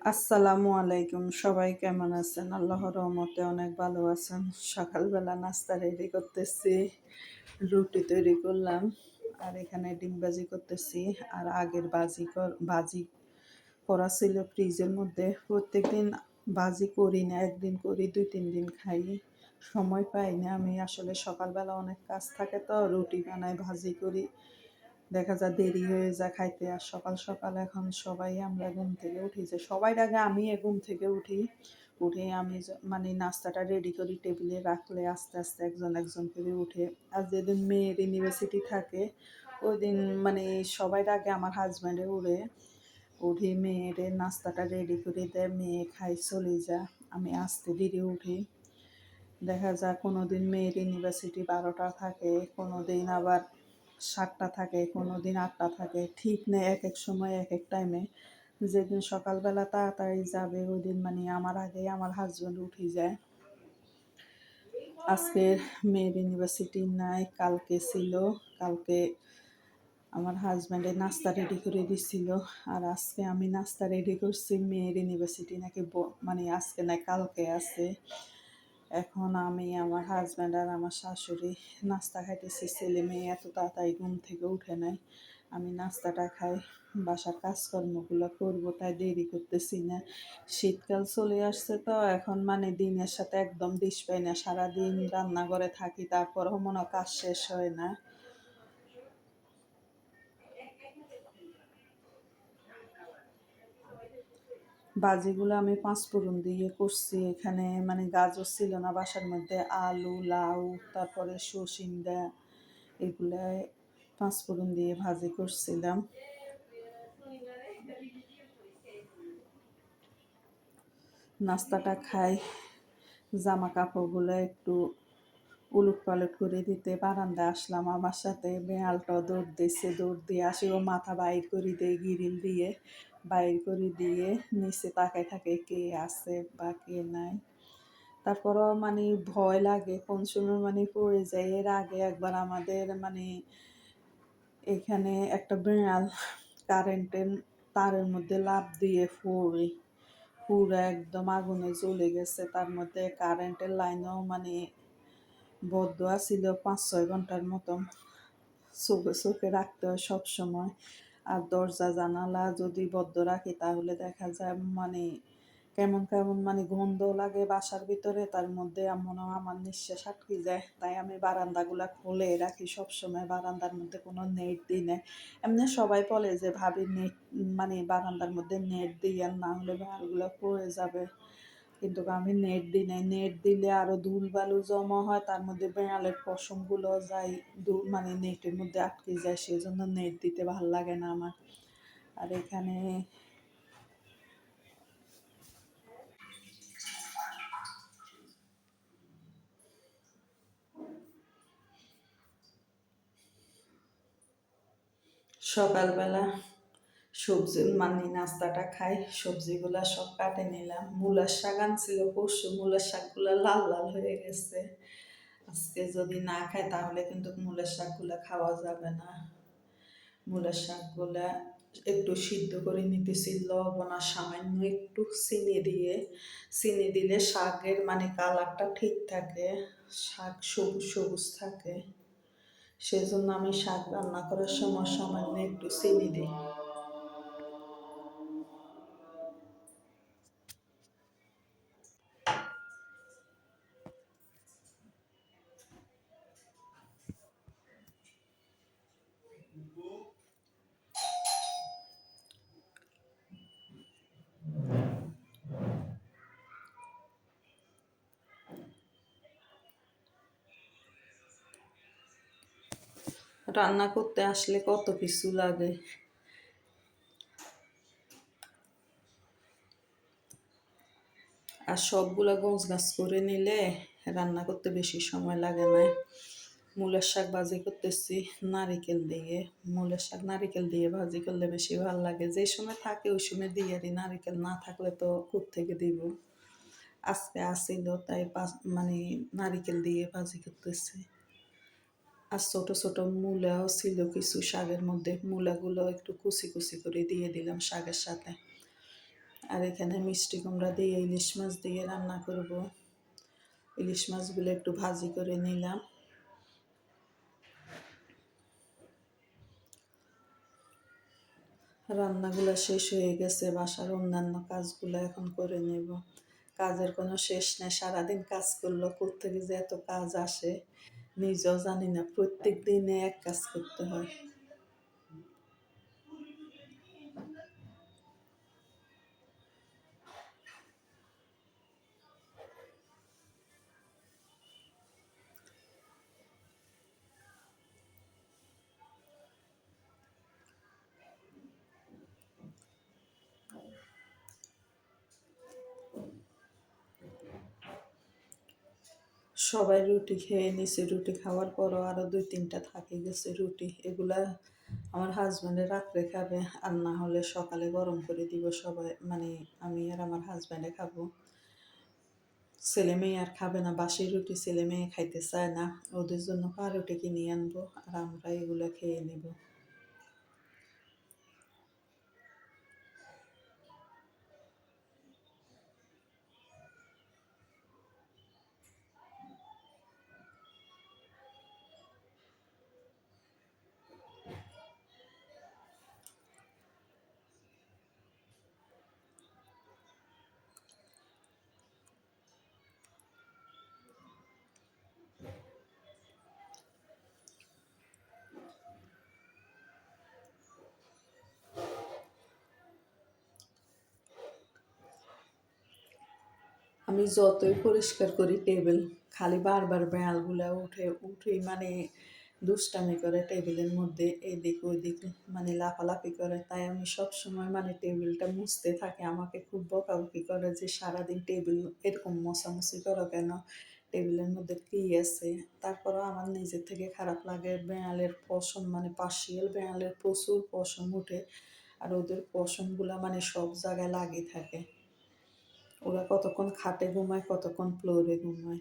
আসসালামু আলাইকুম, সবাই কেমন আছেন? আল্লাহর রহমতে অনেক ভালো আছেন। সকালবেলা নাস্তা রেডি করতেছি, রুটি তৈরি করলাম, আর এখানে ডিম ভাজি করতেছি, আর আগের বাজি কর ভাজি করা ছিল ফ্রিজের মধ্যে। প্রত্যেকদিন ভাজি করি না, একদিন করি, দুই, তিন দিন খাই। সময় পাই না আমি, আসলে সকালবেলা অনেক কাজ থাকে তো, রুটি বানাই, ভাজি করি। দেখা যায় দেরি হয়ে যায় খাইতে আর সকাল সকাল এখন সবাই আমরা ঘুম থেকে উঠি। যে সবাই আগে আমি ঘুম থেকে উঠি, উঠে আমি মানে নাস্তাটা রেডি করি টেবিলে রাখলে আস্তে আস্তে একজন একজন করে উঠে। আর যেদিন মেয়ের ইউনিভার্সিটি থাকে ওই দিন মানে সবাই আগে আমার হাজব্যান্ডে উঠে উঠে মেয়ের নাস্তাটা রেডি করে দেয়, মেয়ে খাই চলে যা আমি আস্তে ধীরে উঠি। দেখা যায় কোনো দিন মেয়ের ইউনিভার্সিটি বারোটা থাকে কোনো দিন আবার সাতটা থাকে কোনো দিন আটটা থাকে। ঠিক নেই এক এক সময় এক এক টাইমে যেদিন সকালবেলা তাড়াতাড়ি যাবে ওই দিন মানে আমার আগে আমার হাজব্যান্ড উঠে যায়। আজকে মেয়ের ইউনিভার্সিটি নাই, কালকে ছিল। কালকে আমার হাজব্যান্ডে নাস্তা রেডি করে দিছিল। আর আজকে আমি নাস্তা রেডি করছি, মেয়ের ইউনিভার্সিটি নাকি মানে আজকে নাই কালকে আছে। এখন আমি আমার হাজব্যান্ড আর আমার শাশুড়ি নাস্তা খাইতেছি। ছেলে মেয়ে এত তাড়াতাড়ি ঘুম থেকে উঠে নাই। আমি নাস্তাটা খাই, বাসার কাজকর্মগুলো করব, তাই দেরি করতেছি না। শীতকাল চলে আসছে তো, এখন মানে দিনের সাথে একদম দিস পাই না। সারাদিন রান্নাঘরে থাকি, তারপরও মনে কাজ শেষ হয় না। ভাজিগুলো আমি পাঁচ ফোড়ন দিয়ে করছি। এখানে মানে গাজর ছিল না বাসার মধ্যে, আলু, লাউ, তারপরে সসিন্দা এগুলা পাঁচ ফোড়ন দিয়ে ভাজি করছিলাম। নাস্তাটা খাই জামা কাপড়গুলো একটু উলট পালট করে দিতে বারান্দা আসলাম আমার সাথে বেড়ালটাও দৌড় দিচ্ছে দৌড় দিয়ে আসি, ও মাথা বাইর করে দেয়, গিরিল দিয়ে বাইর করে দিয়ে নিচে তাকায় থাকে কে আছে বা কে নাই। তারপরও মানে ভয় লাগে, কোন সময় মানে পড়ে যায়। এর আগে একবার আমাদের মানে এখানে একটা বেড়াল কারেন্টের তারের মধ্যে লাফ দিয়ে পড়ে পুরো একদম আগুনে জ্বলে গেছে। তার মধ্যে কারেন্টের লাইনও মানে বদ্ধ ছিল পাঁচ, ছয় ঘণ্টার মতো। চোখে চোখে রাখতে হয় সব সময়। আর দরজা, জানালা যদি বদ্ধ রাখি, তাহলে দেখা যায় মানে কেমন কেমন মানে গন্ধ লাগে বাসার ভিতরে, তার মধ্যে মনে আমার নিঃশ্বাস আটকে যায়। তাই আমি বারান্দাগুলো খুলে রাখি সবসময় বারান্দার মধ্যে কোনো নেট দিই না। এমনি সবাই বলে যে, ভাবি, নেট মানে বারান্দার মধ্যে নেট দিই আর না হলে ভাড়গুলো পড়ে যাবে। কিন্তু আমি নেট দিই নাই। নেট দিলে আরও ধুল বালু জমা হয়, তার মধ্যে বেড়ালের পশমগুলো যায় ধুল মানে নেটের মধ্যে আটকে যায় সেই জন্য নেট দিতে ভালো লাগে না আমার। আর এখানে সকালবেলা সবজি মানে নাস্তাটা খাই, সবজিগুলা সব কাটে নিলাম। মূলার শাক আনছিল পরশু, মূলার শাকগুলো লাল লাল হয়ে গেছে। আজকে যদি না খাই, তাহলে কিন্তু মূলার শাকগুলো খাওয়া যাবে না। মূলার শাকগুলা একটু সিদ্ধ করে নিতেছি, লবণ আর সামান্য একটু চিনি দিয়ে। চিনি দিলে শাকের মানে কালারটা ঠিক থাকে, শাক সবুজ সবুজ থাকে। সেজন্য আমি শাক রান্না করার সময় সামান্য একটু চিনি দিই। রান্না করতে আসলে কত কিছু লাগে। আর সবগুলা গোছ গাছ করে নিলে রান্না করতে বেশি সময় লাগে না। মূলের শাক ভাজি করতেছি নারিকেল দিয়ে। মূলের শাক নারিকেল দিয়ে ভাজি করলে বেশি ভালো লাগে। যে সময় থাকে ওই সময় দিয়ে দিই নারিকেল না থাকলে তো কুত থেকে দিব? আজকে আসিল তাই মানে নারিকেল দিয়ে ভাজি করতেছি। আর ছোট ছোট মূলাও ছিল কিছু শাকের মধ্যে। মূলাগুলো একটু কুচি কুচি করে দিয়ে দিলাম শাকের সাথে। আর এখানে মিষ্টি কুমড়া দিয়ে ইলিশ মাছ দিয়ে রান্না করব। ইলিশ মাছগুলো একটু ভাজি করে নিলাম। রান্নাগুলো শেষ হয়ে গেছে, বাসার অন্যান্য কাজগুলো এখন করে নেব। কাজের কোনো শেষ নেই, সারাদিন কাজ করল থেকে যে এত কাজ আসে? নিজেও জানি না প্রত্যেক দিনে এক কাজ করতে হয়। সবাই রুটি খেয়ে নিছে। রুটি খাওয়ার পরও আরও দুই তিনটা থাকে গেছে রুটি। এগুলা আমার হাজব্যান্ডে রাত্রে খাবে, আর না হলে সকালে গরম করে দিব সবাই। মানে আমি আর আমার হাজব্যান্ডে খাব। ছেলে মেয়ে আর খাবে না, বাসি রুটি ছেলে মেয়ে খাইতে চায় না। ওদের জন্য রুটি কিনে আনব, আর আমরা এগুলো খেয়ে নেব। আমি যতই পরিষ্কার করি টেবিল, খালি বারবার বেড়ালগুলো উঠে, উঠেই মানে দুষ্টামি করে টেবিলের মধ্যে এদিক ওইদিক মানে লাফালাফি করে। তাই আমি সব সময় মানে টেবিলটা মুছতে থাকি। আমাকে খুব বকাবকি করে যে সারাদিন টেবিল এরকম মশামুছি করো কেন? টেবিলের মধ্যে কী আছে? তারপরও আমার নিজের থেকে খারাপ লাগে। বেড়ালের পশম মানে পার্শিয়াল বেড়ালের প্রচুর পশম উঠে, আর ওদের পশমগুলো মানে সব জায়গায় লাগিয়ে থাকে। ওরা কতক্ষণ খাটে ঘুমায় কতক্ষণ ফ্লোরে ঘুমায়।